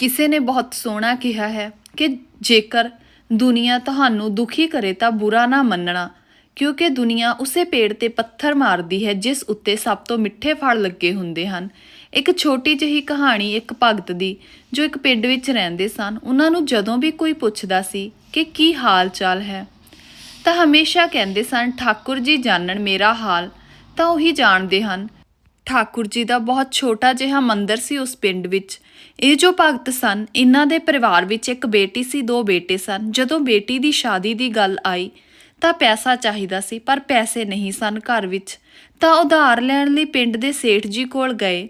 ਕਿਸੇ ਨੇ ਬਹੁਤ ਸੋਹਣਾ ਕਿਹਾ ਹੈ ਕਿ ਜੇਕਰ ਦੁਨੀਆ ਤੁਹਾਨੂੰ ਦੁਖੀ ਕਰੇ ਤਾਂ ਬੁਰਾ ਨਾ ਮੰਨਣਾ, ਕਿਉਂਕਿ ਦੁਨੀਆ ਉਸੇ ਪੇੜ ਤੇ ਪੱਥਰ ਮਾਰਦੀ ਹੈ ਜਿਸ ਉੱਤੇ ਸਭ ਤੋਂ ਮਿੱਠੇ ਫਲ ਲੱਗੇ ਹੁੰਦੇ ਹਨ। ਇੱਕ ਛੋਟੀ ਜਿਹੀ ਕਹਾਣੀ ਇੱਕ ਭਗਤ ਦੀ, ਜੋ ਇੱਕ ਪਿੰਡ ਵਿੱਚ ਰਹਿੰਦੇ ਸਨ, ਉਹਨਾਂ ਨੂੰ ਜਦੋਂ ਵੀ ਕੋਈ ਪੁੱਛਦਾ ਸੀ ਕਿ ਕੀ ਹਾਲ ਚਾਲ ਹੈ, ਤਾਂ ਹਮੇਸ਼ਾ ਕਹਿੰਦੇ ਸਨ, ਠਾਕੁਰ ਜੀ ਜਾਣਨ ਮੇਰਾ ਹਾਲ। ਤਾਂ ਉਹੀ ਜਾਣਦੇ ਹਨ। ਠਾਕੁਰ ਜੀ ਦਾ ਬਹੁਤ ਛੋਟਾ ਜਿਹਾ ਮੰਦਿਰ ਸੀ ਉਸ ਪਿੰਡ ਵਿੱਚ ਇਹ ਜੋ ਭਗਤ ਸਨ, ਇਹਨਾਂ ਦੇ ਪਰਿਵਾਰ ਵਿੱਚ ਇੱਕ ਬੇਟੀ ਸੀ, ਦੋ ਬੇਟੇ ਸਨ। ਜਦੋਂ ਬੇਟੀ ਦੀ ਸ਼ਾਦੀ ਦੀ ਗੱਲ ਆਈ, ਤਾਂ ਪੈਸਾ ਚਾਹੀਦਾ ਸੀ, ਪਰ ਪੈਸੇ ਨਹੀਂ ਸਨ ਘਰ ਵਿੱਚ। ਤਾਂ ਉਧਾਰ ਲੈਣ ਲਈ ਪਿੰਡ ਦੇ ਸੇਠ ਜੀ ਕੋਲ ਗਏ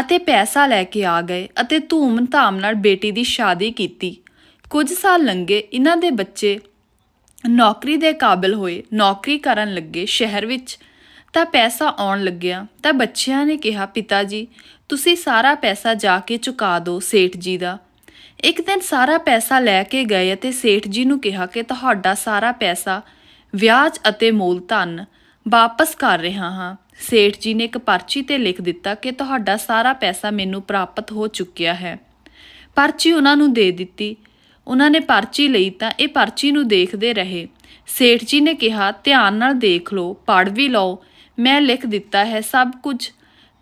ਅਤੇ ਪੈਸਾ ਲੈ ਕੇ ਆ ਗਏ ਅਤੇ ਧੂਮ-ਧਾਮ ਨਾਲ ਬੇਟੀ ਦੀ ਸ਼ਾਦੀ ਕੀਤੀ। ਕੁਝ ਸਾਲ ਲੰਘੇ, ਇਹਨਾਂ ਦੇ ਬੱਚੇ ਨੌਕਰੀ ਦੇ ਕਾਬਿਲ ਹੋਏ। ਨੌਕਰੀ ਕਰਨ ਲੱਗੇ ਸ਼ਹਿਰ ਵਿੱਚ ਤਾਂ ਪੈਸਾ ਆਉਣ ਲੱਗਿਆ। ਤਾਂ ਬੱਚਿਆਂ ਨੇ ਕਿਹਾ ਪਿਤਾ ਜੀ ਤੁਸੀਂ ਸਾਰਾ ਪੈਸਾ ਜਾ ਕੇ ਚੁਕਾ ਦਿਓ ਸੇਠ ਜੀ ਦਾ। ਇੱਕ ਦਿਨ ਸਾਰਾ ਪੈਸਾ ਲੈ ਕੇ ਗਏ ਅਤੇ ਸੇਠ ਜੀ ਨੂੰ ਕਿਹਾ ਕਿ ਤੁਹਾਡਾ ਸਾਰਾ ਪੈਸਾ ਵਿਆਜ ਅਤੇ ਮੂਲ ਧਨ ਵਾਪਸ ਕਰ ਰਿਹਾ ਹਾਂ। ਸੇਠ ਜੀ ਨੇ ਇੱਕ ਪਰਚੀ ਤੇ ਲਿਖ ਦਿੱਤਾ ਕਿ ਤੁਹਾਡਾ ਸਾਰਾ ਪੈਸਾ ਮੈਨੂੰ ਪ੍ਰਾਪਤ ਹੋ ਚੁੱਕਿਆ ਹੈ। ਪਰਚੀ ਉਹਨਾਂ ਨੂੰ ਦੇ ਦਿੱਤੀ। ਉਹਨਾਂ ਨੇ ਪਰਚੀ ਲਈ ਤਾਂ ਇਹ ਪਰਚੀ ਨੂੰ ਦੇਖਦੇ ਰਹੇ। ਸੇਠ ਜੀ ਨੇ ਕਿਹਾ, ਧਿਆਨ ਨਾਲ ਦੇਖ ਲਓ, ਪੜ੍ਹ ਵੀ ਲਓ ਮੈਂ ਲਿਖ ਦਿੱਤਾ ਹੈ ਸਭ ਕੁਝ।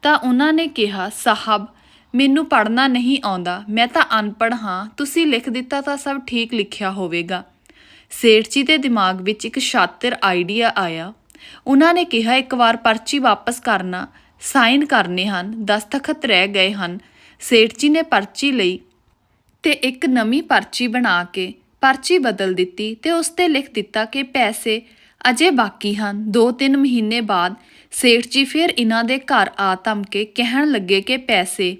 ਤਾਂ ਉਹਨਾਂ ਨੇ ਕਿਹਾ, ਸਾਹਿਬ, ਮੈਨੂੰ ਪੜ੍ਹਨਾ ਨਹੀਂ ਆਉਂਦਾ। ਮੈਂ ਤਾਂ ਅਨਪੜ੍ਹ ਹਾਂ। ਤੁਸੀਂ ਲਿਖ ਦਿੱਤਾ ਤਾਂ ਸਭ ਠੀਕ ਲਿਖਿਆ ਹੋਵੇਗਾ ਸੇਠ ਜੀ ਦੇ ਦਿਮਾਗ ਵਿੱਚ ਇੱਕ ਸ਼ਾਤਿਰ ਆਈਡੀਆ ਆਇਆ। ਉਹਨਾਂ ਨੇ ਕਿਹਾ, ਇੱਕ ਵਾਰ ਪਰਚੀ ਵਾਪਸ ਕਰਨਾ। ਸਾਈਨ ਕਰਨੇ ਹਨ। ਦਸਤਖਤ ਰਹਿ ਗਏ ਹਨ ਸੇਠ ਜੀ ਨੇ ਪਰਚੀ ਲਈ ਤੇ ਇੱਕ ਨਵੀਂ ਪਰਚੀ ਬਣਾ ਕੇ ਪਰਚੀ ਬਦਲ ਦਿੱਤੀ ਤੇ ਉਸ ਤੇ ਲਿਖ ਦਿੱਤਾ ਕਿ ਪੈਸੇ ਅਜੇ ਬਾਕੀ ਹਨ। 2-3 ਮਹੀਨੇ ਬਾਅਦ ਸੇਠ ਜੀ ਫਿਰ ਇਹਨਾਂ ਦੇ ਘਰ ਆ ਧਮਕੇ ਕਹਿਣ ਲੱਗੇ ਕਿ ਪੈਸੇ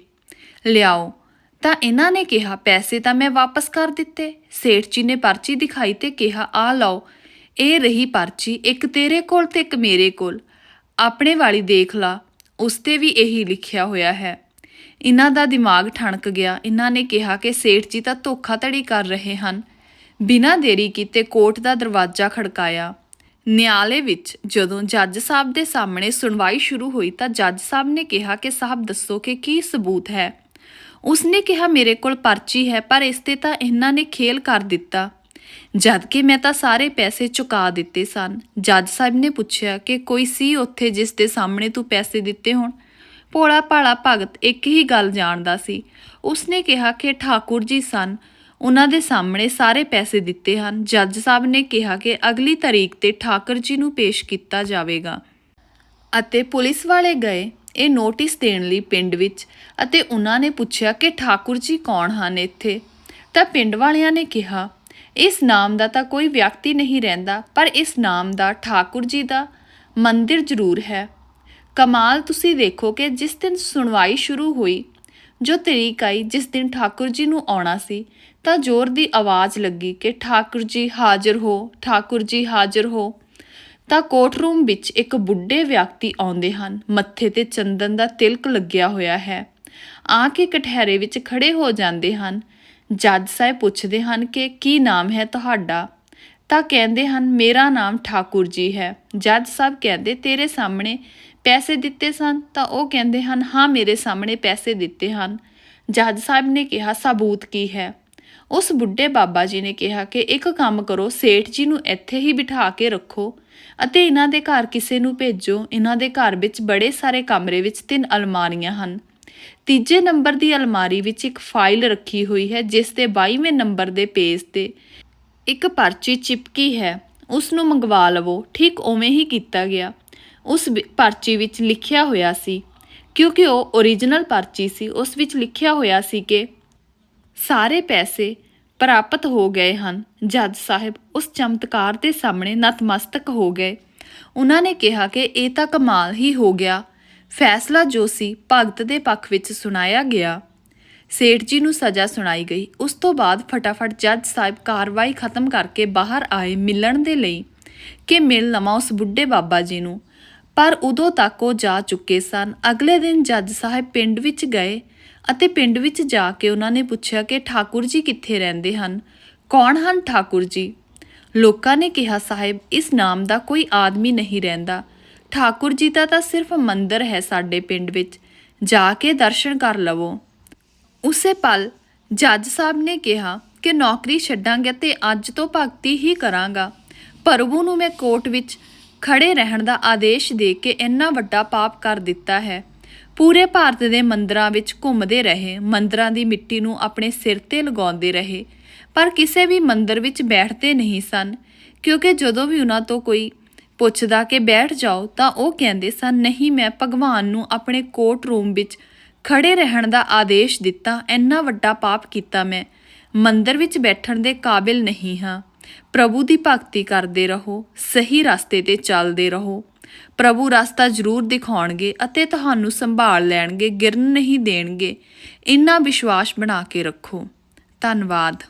ਲਿਆਓ। ਤਾਂ ਇਹਨਾਂ ਨੇ ਕਿਹਾ, ਪੈਸੇ ਤਾਂ ਮੈਂ ਵਾਪਸ ਕਰ ਦਿੱਤੇ। ਸੇਠ ਜੀ ਨੇ ਪਰਚੀ ਦਿਖਾਈ ਤੇ ਕਿਹਾ, ਆ ਲਓ, ਇਹ ਰਹੀ ਪਰਚੀ, ਇੱਕ ਤੇਰੇ ਕੋਲ ਤੇ ਇੱਕ ਮੇਰੇ ਕੋਲ। ਆਪਣੇ ਵਾਲੀ ਦੇਖ ਲਾ, ਉਸ ਤੇ ਵੀ ਇਹੀ ਲਿਖਿਆ ਹੋਇਆ ਹੈ। ਇਹਨਾਂ ਦਾ ਦਿਮਾਗ ਠਣਕ ਗਿਆ। ਇਹਨਾਂ ਨੇ ਕਿਹਾ ਕਿ ਸੇਠ ਜੀ ਤਾਂ ਧੋਖਾਧੜੀ ਕਰ ਰਹੇ ਹਨ। ਬਿਨਾਂ ਦੇਰੀ ਕੀਤੇ ਕੋਰਟ ਦਾ ਦਰਵਾਜ਼ਾ ਖੜਕਾਇਆ। ਨਿਆਲੇ ਵਿੱਚ ਜਦੋਂ ਜੱਜ ਸਾਹਿਬ ਦੇ ਸਾਹਮਣੇ ਸੁਣਵਾਈ ਸ਼ੁਰੂ ਹੋਈ ਤਾਂ ਜੱਜ ਸਾਹਿਬ ਨੇ ਕਿਹਾ ਕਿ ਸਾਹਿਬ ਦੱਸੋ ਕਿ ਕੀ ਸਬੂਤ ਹੈ। ਉਸਨੇ ਕਿਹਾ, ਮੇਰੇ ਕੋਲ ਪਰਚੀ ਹੈ, ਪਰ ਇਸ ਤੇ ਤਾਂ ਇਹਨਾਂ ਨੇ ਖੇਲ ਕਰ ਦਿੱਤਾ। ਜਦ ਕਿ ਮੈਂ ਤਾਂ ਸਾਰੇ ਪੈਸੇ ਚੁਕਾ ਦਿੱਤੇ ਸਨ। ਜੱਜ ਸਾਹਿਬ ਨੇ ਪੁੱਛਿਆ ਕਿ ਕੋਈ ਸੀ ਉੱਥੇ ਜਿਸ ਦੇ ਸਾਹਮਣੇ ਤੂੰ ਪੈਸੇ ਦਿੱਤੇ ਹੋਣ? ਭੋਲਾ ਭਾਲਾ ਭਗਤ ਇੱਕ ਹੀ ਗੱਲ ਜਾਣਦਾ ਸੀ। ਉਸਨੇ ਕਿਹਾ ਕਿ ਠਾਕੁਰ ਜੀ ਸਨ। ਉਹਨਾਂ ਦੇ ਸਾਹਮਣੇ ਸਾਰੇ ਪੈਸੇ ਦਿੱਤੇ ਹਨ। ਜੱਜ ਸਾਹਿਬ ਨੇ ਕਿਹਾ ਕਿ ਅਗਲੀ ਤਾਰੀਖ ਤੇ ਠਾਕੁਰ ਜੀ ਨੂੰ ਪੇਸ਼ ਕੀਤਾ ਜਾਵੇਗਾ। ਅਤੇ ਪੁਲਿਸ ਵਾਲੇ ਗਏ ਇਹ ਨੋਟਿਸ ਦੇਣ ਲਈ ਪਿੰਡ ਵਿੱਚ ਅਤੇ ਉਹਨਾਂ ਨੇ ਪੁੱਛਿਆ ਕਿ ਠਾਕੁਰ ਜੀ ਕੌਣ ਹਨ ਇੱਥੇ? ਤਾਂ ਪਿੰਡ ਵਾਲਿਆਂ ਨੇ ਕਿਹਾ, ਇਸ ਨਾਮ ਦਾ ਤਾਂ ਕੋਈ ਵਿਅਕਤੀ ਨਹੀਂ ਰਹਿੰਦਾ, ਪਰ ਇਸ ਨਾਮ ਦਾ ਠਾਕੁਰ ਜੀ ਦਾ ਮੰਦਿਰ ਜ਼ਰੂਰ ਹੈ। ਕਮਾਲ ਤੁਸੀਂ ਦੇਖੋ ਕਿ ਜਿਸ ਦਿਨ ਸੁਣਵਾਈ ਸ਼ੁਰੂ ਹੋਈ ਜੋ ਤਰੀਕ ਆਈ, ਜਿਸ ਦਿਨ ਠਾਕੁਰ ਜੀ ਨੂੰ ਆਉਣਾ ਸੀ, ਤਾਂ ਜ਼ੋਰ ਦੀ ਆਵਾਜ਼ ਲੱਗੀ ਕਿ ਠਾਕੁਰ ਜੀ ਹਾਜ਼ਰ ਹੋ, ਠਾਕੁਰ ਜੀ ਹਾਜ਼ਰ ਹੋ। ਤਾਂ ਕੋਰਟ ਰੂਮ ਵਿੱਚ ਇੱਕ ਬੁੱਢੇ ਵਿਅਕਤੀ ਆਉਂਦੇ ਹਨ, ਮੱਥੇ ਤੇ ਚੰਦਨ ਦਾ ਤਿਲਕ ਲੱਗਿਆ ਹੋਇਆ ਹੈ। ਆ ਕੇ ਕਠਹਿਰੇ ਵਿੱਚ ਖੜੇ ਹੋ ਜਾਂਦੇ ਹਨ। ਜੱਜ ਸਾਹਿਬ ਪੁੱਛਦੇ ਹਨ ਕਿ ਕੀ ਨਾਮ ਹੈ ਤੁਹਾਡਾ? ਤਾਂ ਕਹਿੰਦੇ ਹਨ, ਮੇਰਾ ਨਾਮ ਠਾਕੁਰ ਜੀ ਹੈ। ਜੱਜ ਸਾਹਿਬ ਕਹਿੰਦੇ, ਤੇਰੇ ਸਾਹਮਣੇ ਪੈਸੇ ਦਿੱਤੇ ਸਨ। ਤਾਂ ਉਹ ਕਹਿੰਦੇ ਹਨ, ਹਾਂ, ਮੇਰੇ ਸਾਹਮਣੇ ਪੈਸੇ ਦਿੱਤੇ ਹਨ। ਜੱਜ ਸਾਹਿਬ ਨੇ ਕਿਹਾ, ਸਬੂਤ ਕੀ ਹੈ? ਉਸ ਬੁੱਢੇ ਬਾਬਾ ਜੀ ਨੇ ਕਿਹਾ ਕਿ, ਇੱਕ ਕੰਮ ਕਰੋ, ਸੇਠ ਜੀ ਨੂੰ ਇੱਥੇ ਹੀ ਬਿਠਾ ਕੇ ਰੱਖੋ ਅਤੇ ਇਹਨਾਂ ਦੇ ਘਰ ਕਿਸੇ ਨੂੰ ਭੇਜੋ। ਇਹਨਾਂ ਦੇ ਘਰ ਵਿੱਚ ਬੜੇ ਸਾਰੇ ਕਮਰੇ ਵਿੱਚ ਤਿੰਨ ਅਲਮਾਰੀਆਂ ਹਨ। ਤੀਜੇ ਨੰਬਰ ਦੀ ਅਲਮਾਰੀ ਵਿੱਚ ਇੱਕ ਫਾਈਲ ਰੱਖੀ ਹੋਈ ਹੈ, ਜਿਸ ਦੇ 22ਵੇਂ ਨੰਬਰ ਦੇ ਪੇਜ ਤੇ ਇੱਕ ਪਰਚੀ ਚਿਪਕੀ ਹੈ ਉਸ ਨੂੰ ਮੰਗਵਾ ਲਵੋ। ਠੀਕ ਉਵੇਂ ਹੀ ਕੀਤਾ ਗਿਆ। ਉਸ ਵਿ- ਪਰਚੀ ਵਿੱਚ ਲਿਖਿਆ ਹੋਇਆ ਸੀ, ਕਿਉਂਕਿ ਉਹ ਓਰੀਜਨਲ ਪਰਚੀ ਸੀ, ਉਸ ਵਿੱਚ ਲਿਖਿਆ ਹੋਇਆ ਸੀ ਕਿ ਸਾਰੇ ਪੈਸੇ ਪ੍ਰਾਪਤ ਹੋ ਗਏ ਹਨ। ਜੱਜ ਸਾਹਿਬ ਉਸ ਚਮਤਕਾਰ ਦੇ ਸਾਹਮਣੇ ਨਤਮਸਤਕ ਹੋ ਗਏ। ਉਹਨਾਂ ਨੇ ਕਿਹਾ ਕਿ ਇਹ ਤਾਂ ਕਮਾਲ ਹੀ ਹੋ ਗਿਆ। ਫੈਸਲਾ ਜੋ ਸੀ ਭਗਤ ਦੇ ਪੱਖ ਵਿੱਚ ਸੁਣਾਇਆ ਗਿਆ। ਸੇਠ ਜੀ ਨੂੰ ਸਜ਼ਾ ਸੁਣਾਈ ਗਈ। ਉਸ ਤੋਂ ਬਾਅਦ ਫਟਾਫਟ ਜੱਜ ਸਾਹਿਬ ਕਾਰਵਾਈ ਖਤਮ ਕਰਕੇ ਬਾਹਰ ਆਏ ਮਿਲਣ ਦੇ ਲਈ ਕਿ ਮਿਲ ਲਵਾਂ ਉਸ ਬੁੱਢੇ ਬਾਬਾ ਜੀ ਨੂੰ। ਪਰ ਉਦੋਂ ਤੱਕ ਉਹ ਜਾ ਚੁੱਕੇ ਸਨ। ਅਗਲੇ ਦਿਨ ਜੱਜ ਸਾਹਿਬ ਪਿੰਡ ਵਿੱਚ ਗਏ ਅਤੇ ਪਿੰਡ ਵਿੱਚ ਜਾ ਕੇ ਉਹਨਾਂ ਨੇ ਪੁੱਛਿਆ ਕਿ ਠਾਕੁਰ ਜੀ ਕਿੱਥੇ ਰਹਿੰਦੇ ਹਨ? ਕੌਣ ਹਨ ਠਾਕੁਰ ਜੀ? ਲੋਕਾਂ ਨੇ ਕਿਹਾ, ਸਾਹਿਬ, ਇਸ ਨਾਮ ਦਾ ਕੋਈ ਆਦਮੀ ਨਹੀਂ ਰਹਿੰਦਾ। ਠਾਕੁਰ ਜੀ ਦਾ ਤਾਂ ਸਿਰਫ ਮੰਦਰ ਹੈ ਸਾਡੇ ਪਿੰਡ ਵਿੱਚ। ਜਾ ਕੇ ਦਰਸ਼ਨ ਕਰ ਲਵੋ। ਉਸੇ ਪਲ ਜੱਜ ਸਾਹਿਬ ਨੇ ਕਿਹਾ ਕਿ ਨੌਕਰੀ ਛੱਡਾਂਗਾ ਤੇ ਅੱਜ ਤੋਂ ਭਗਤੀ ਹੀ ਕਰਾਂਗਾ। ਪ੍ਰਭੂ ਨੂੰ ਮੈਂ ਕੋਰਟ ਵਿੱਚ ਖੜੇ ਰਹਿਣ ਦਾ ਆਦੇਸ਼ ਦੇ ਕੇ ਇੰਨਾ ਵੱਡਾ ਪਾਪ ਕਰ ਦਿੱਤਾ ਹੈ। ਪੂਰੇ ਭਾਰਤ ਦੇ ਮੰਦਰਾਂ ਵਿੱਚ ਘੁੰਮਦੇ ਰਹੇ, ਮੰਦਰਾਂ ਦੀ ਮਿੱਟੀ ਨੂੰ ਆਪਣੇ ਸਿਰ ਤੇ ਲਗਾਉਂਦੇ ਰਹੇ, ਪਰ ਕਿਸੇ ਵੀ ਮੰਦਰ ਵਿੱਚ ਬੈਠਦੇ ਨਹੀਂ ਸਨ, ਕਿਉਂਕਿ ਜਦੋਂ ਵੀ ਉਹਨਾਂ ਤੋਂ ਕੋਈ ਪੁੱਛਦਾ ਕਿ ਬੈਠ ਜਾਓ ਤਾਂ ਉਹ ਕਹਿੰਦੇ ਸਨ, ਨਹੀਂ, ਮੈਂ ਭਗਵਾਨ ਨੂੰ ਆਪਣੇ ਕੋਰਟ ਰੂਮ ਵਿੱਚ ਖੜੇ ਰਹਿਣ ਦਾ ਆਦੇਸ਼ ਦਿੱਤਾ, ਇੰਨਾ ਵੱਡਾ ਪਾਪ ਕੀਤਾ ਮੈਂ। ਮੰਦਰ ਵਿੱਚ ਬੈਠਣ ਦੇ ਕਾਬਿਲ ਨਹੀਂ ਹਾਂ। ਪ੍ਰਭੂ ਦੀ ਭਗਤੀ ਕਰਦੇ ਰਹੋ, ਸਹੀ ਰਸਤੇ ਤੇ ਚੱਲਦੇ ਰਹੋ। ਪ੍ਰਭੂ ਰਸਤਾ ਜ਼ਰੂਰ ਦਿਖਾਉਣਗੇ ਅਤੇ ਤੁਹਾਨੂੰ ਸੰਭਾਲ ਲੈਣਗੇ, ਗਿਰਨ ਨਹੀਂ ਦੇਣਗੇ। ਇੰਨਾ ਵਿਸ਼ਵਾਸ ਬਣਾ ਕੇ ਰੱਖੋ। ਧੰਨਵਾਦ।